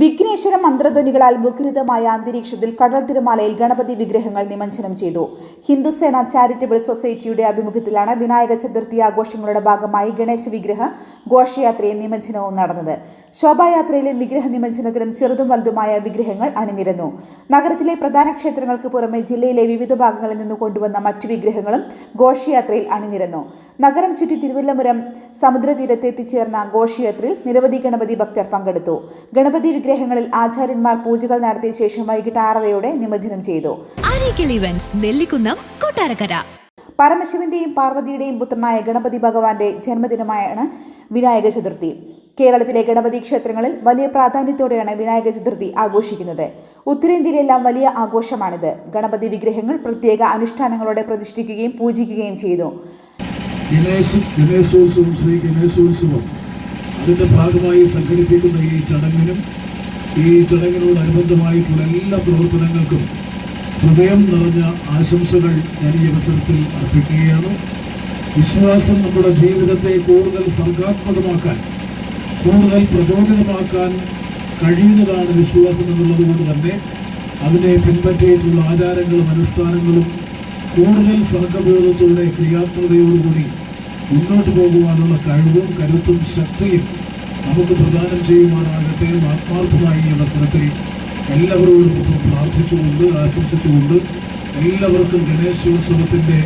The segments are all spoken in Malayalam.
വിഘ്നേശ്വര മന്ത്രധ്വനികളാൽ മുഖരിതമായ അന്തരീക്ഷത്തിൽ കടൽ തിരമാലയിൽ ഗണപതി വിഗ്രഹങ്ങൾ നിമജ്ജനം ചെയ്തു. ഹിന്ദുസേന ചാരിറ്റബിൾ സൊസൈറ്റിയുടെ ആഭിമുഖ്യത്തിലാണ് വിനായക ചതുർത്ഥി ആഘോഷങ്ങളുടെ ഭാഗമായി ഗണേശ വിഗ്രഹ ഘോഷയാത്രയും നിമജ്ജനവും നടന്നത്. ശോഭായാത്രയിലും വിഗ്രഹ നിമജ്ജനത്തിലും ചെറുതും വലുതുമായ വിഗ്രഹങ്ങൾ അണിനിരന്നു. നഗരത്തിലെ പ്രധാന ക്ഷേത്രങ്ങൾക്ക് പുറമെ ജില്ലയിലെ വിവിധ ഭാഗങ്ങളിൽ നിന്ന് കൊണ്ടുവന്ന മറ്റു വിഗ്രഹങ്ങളും ഘോഷയാത്രയിൽ അണിനിരന്നു. നഗരം ചുറ്റി തിരുവല്ലപുരം സമുദ്രതീരത്ത് എത്തിച്ചേർന്ന ഘോഷയാത്രയിൽ നിരവധി ഗണപതി ഭക്തർ പങ്കെടുത്തു. ഗണപതി വിഗ്രഹങ്ങളിൽ ആചാര്യന്മാർ പൂജകൾ നടത്തിയ ശേഷം വൈകിട്ട് ആറരയോടെ നിമജ്ജനം ചെയ്തു. ഇവന്റ്സ് നെല്ലിക്കുന്നം കൊട്ടാരക്കര. പരമശിവന്റെയും പാർവതിയുടെയും പുത്രനായ ഗണപതി ഭഗവാന്റെ ജന്മദിനമായാണ് വിനായക ചതുർത്ഥി. കേരളത്തിലെ ഗണപതി ക്ഷേത്രങ്ങളിൽ വലിയ പ്രാധാന്യത്തോടെയാണ് വിനായക ചതുർത്ഥി ആഘോഷിക്കുന്നത്. ഉത്തരേന്ത്യയിലെല്ലാം വലിയ ആഘോഷമാണിത്. ഗണപതി വിഗ്രഹങ്ങൾ പ്രത്യേക അനുഷ്ഠാനങ്ങളോടെ പ്രതിഷ്ഠിക്കുകയും പൂജിക്കുകയും ചെയ്തു. ഗണേശ ഗണേശോത്സവം ശ്രീ ഗണേശോത്സവം. അതിന്റെ ഭാഗമായി സംഘടിപ്പിക്കുന്ന ഈ ചടങ്ങിനും ഈ ചടങ്ങിനോടനുബന്ധമായിട്ടുള്ള എല്ലാ പ്രവർത്തനങ്ങൾക്കും ഹൃദയം നിറഞ്ഞ ആശംസകൾ ഞാൻ ഈ അവസരത്തിൽ അർപ്പിക്കുകയാണ്. വിശ്വാസം നമ്മുടെ ജീവിതത്തെ കൂടുതൽ സർഗാത്മകമാക്കാൻ കൂടുതൽ പ്രചോദിതമാക്കാൻ കഴിയുന്നതാണ് വിശ്വാസം എന്നുള്ളത് കൊണ്ട് തന്നെ അതിനെ പിൻപറ്റിയിട്ടുള്ള ആചാരങ്ങളും അനുഷ്ഠാനങ്ങളും കൂടുതൽ സർഗബോധത്തോടെ ക്രിയാത്മകതയോടുകൂടി മുന്നോട്ട് പോകുവാനുള്ള കഴിവും കരുത്തും ശക്തിയും നമുക്ക് പ്രദാനം ചെയ്യുവാനാകട്ടെ ആത്മാർത്ഥമായി ഈ അവസരത്തിൽ എല്ലാവരോടും ഒപ്പം പ്രാർത്ഥിച്ചുകൊണ്ട് ആശംസിച്ചുകൊണ്ട് എല്ലാവർക്കും ഗണേശോത്സവത്തിന്റെ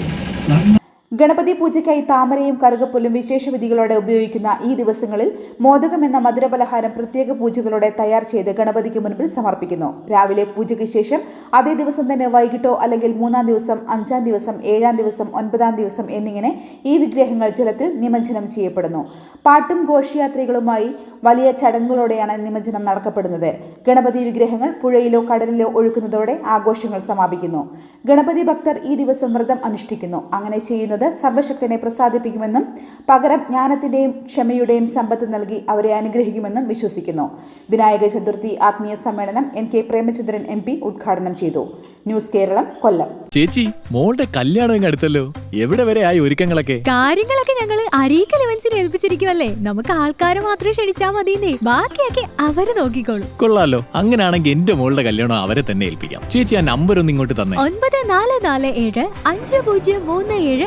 നന്മ ഗണപതി പൂജയ്ക്കായി താമരയും കറുകപ്പുല്ലും വിശേഷവിധികളോടെ ഉപയോഗിക്കുന്ന ഈ ദിവസങ്ങളിൽ മോദകം എന്ന മധുരപലഹാരം പ്രത്യേക പൂജകളോടെ തയ്യാർ ചെയ്ത് ഗണപതിക്ക് മുൻപിൽ സമർപ്പിക്കുന്നു. രാവിലെ പൂജയ്ക്ക് ശേഷം അതേ ദിവസം തന്നെ വൈകിട്ടോ അല്ലെങ്കിൽ മൂന്നാം ദിവസം അഞ്ചാം ദിവസം ഏഴാം ദിവസം ഒൻപതാം ദിവസം എന്നിങ്ങനെ ഈ വിഗ്രഹങ്ങൾ ജലത്തിൽ നിമജ്ജനം ചെയ്യപ്പെടുന്നു. പാട്ടും ഘോഷയാത്രകളുമായി വലിയ ചടങ്ങുകളോടെയാണ് നിമജ്ജനം നടക്കപ്പെടുന്നത്. ഗണപതി വിഗ്രഹങ്ങൾ പുഴയിലോ കടലിലോ ഒഴുക്കുന്നതോടെ ആഘോഷങ്ങൾ സമാപിക്കുന്നു. ഗണപതി ഭക്തർ ഈ ദിവസം വ്രതം അനുഷ്ഠിക്കുന്നു. അങ്ങനെ ചെയ്യുന്നത് സർവശക്തനെ പ്രസാദിപ്പിക്കുമെന്നും പകരം ജ്ഞാനത്തിന്റെയും ക്ഷമയുടെയും സമ്പത്ത് നൽകി അവരെ അനുഗ്രഹിക്കുമെന്നും വിശ്വസിക്കുന്നു. വിനായക ചതുർത്ഥി ആത്മീയ സമ്മേളനം N K Premachandran M P ഉദ്ഘാടനം ചെയ്തു. ന്യൂസ് കേരളം കൊല്ലം. ചേച്ചി മോളുടെ കല്യാണം അടുത്തല്ലോ? എവിടെ വരെ ആയി ഒരുക്കങ്ങളൊക്കെ? കാര്യങ്ങളൊക്കെ ഞങ്ങൾ അരീക്കൽ ഇവന്റ്സിനെ ഏൽപ്പിച്ചിരിക്കുവല്ലേ? നമുക്ക് ആൾക്കാരെ മാത്രം ക്ഷണിച്ചാൽ മതിയെന്നേ. ബാക്കിയൊക്കെ അവർ നോക്കിക്കോളൂ. കൊള്ളാലോ. അങ്ങനെയാണെങ്കിൽ എന്റെ മോളുടെ കല്യാണം അവരെ തന്നെ ഏൽപ്പിക്കാം. ചേച്ചി ആ നമ്പർ ഒന്ന് ഇങ്ങോട്ട് തന്നെ. ഒൻപത് നാല് നാല് ഏഴ് അഞ്ച് പൂജ്യം മൂന്ന് ഏഴ്